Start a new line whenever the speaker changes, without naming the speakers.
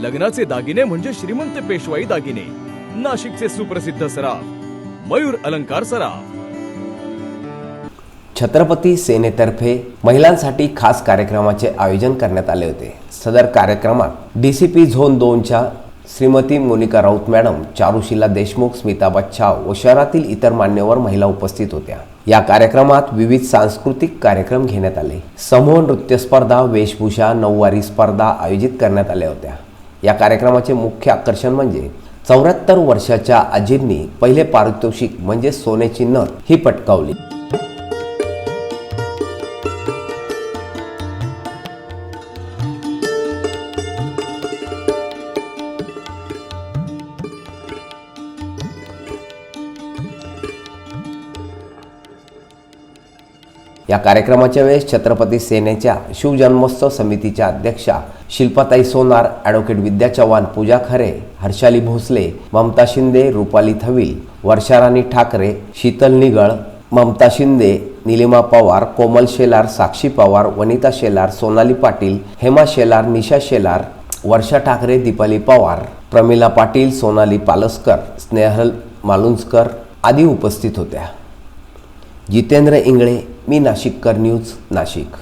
लग्नाचे दागिने म्हणजे श्रीमंत पेशवाई दागिने. नाशिकचे सुप्रसिद्ध सराफ मयूर अलंकार सराफ.
छत्रपती सेनेतर्फे महिलांसाठी खास कार्यक्रमाचे आयोजन करण्यात आले होते. सदर कार्यक्रमात डी सी पी झोन दोनच्या श्रीमती मोनिका राऊत मॅडम चारुशिला देशमुख स्मिता बच्छाव व शहरातील इतर मान्यवर महिला उपस्थित होत्या. या कार्यक्रमात विविध सांस्कृतिक कार्यक्रम घेण्यात आले. समूह नृत्य स्पर्धा वेशभूषा नऊवारी स्पर्धा आयोजित करण्यात आल्या होत्या. या कार्यक्रमाचे मुख्य आकर्षण म्हणजे चौऱ्याहत्तर वर्षाच्या आजींनी पहिले पारितोषिक म्हणजे सोन्याची नथ ही पटकावली. या कार्यक्रमाच्या वेळेस छत्रपती सेनेच्या शिवजन्मोत्सव समितीच्या अध्यक्षा शिल्पाताई सोनार ॲडव्होकेट विद्या चव्हाण पूजा खरे हर्षाली भोसले ममता शिंदे रुपाली थविल वर्षाराणी ठाकरे शीतल निगळ ममता शिंदे निलिमा पवार कोमल शेलार साक्षी पवार वनिता शेलार सोनाली पाटील हेमा शेलार निशा शेलार वर्षा ठाकरे दीपाली पवार प्रमिला पाटील सोनाली पालसकर स्नेहल मालुंजकर आदी उपस्थित होत्या. जितेंद्र इंगळे मी नाशिककर न्यूज नाशिक.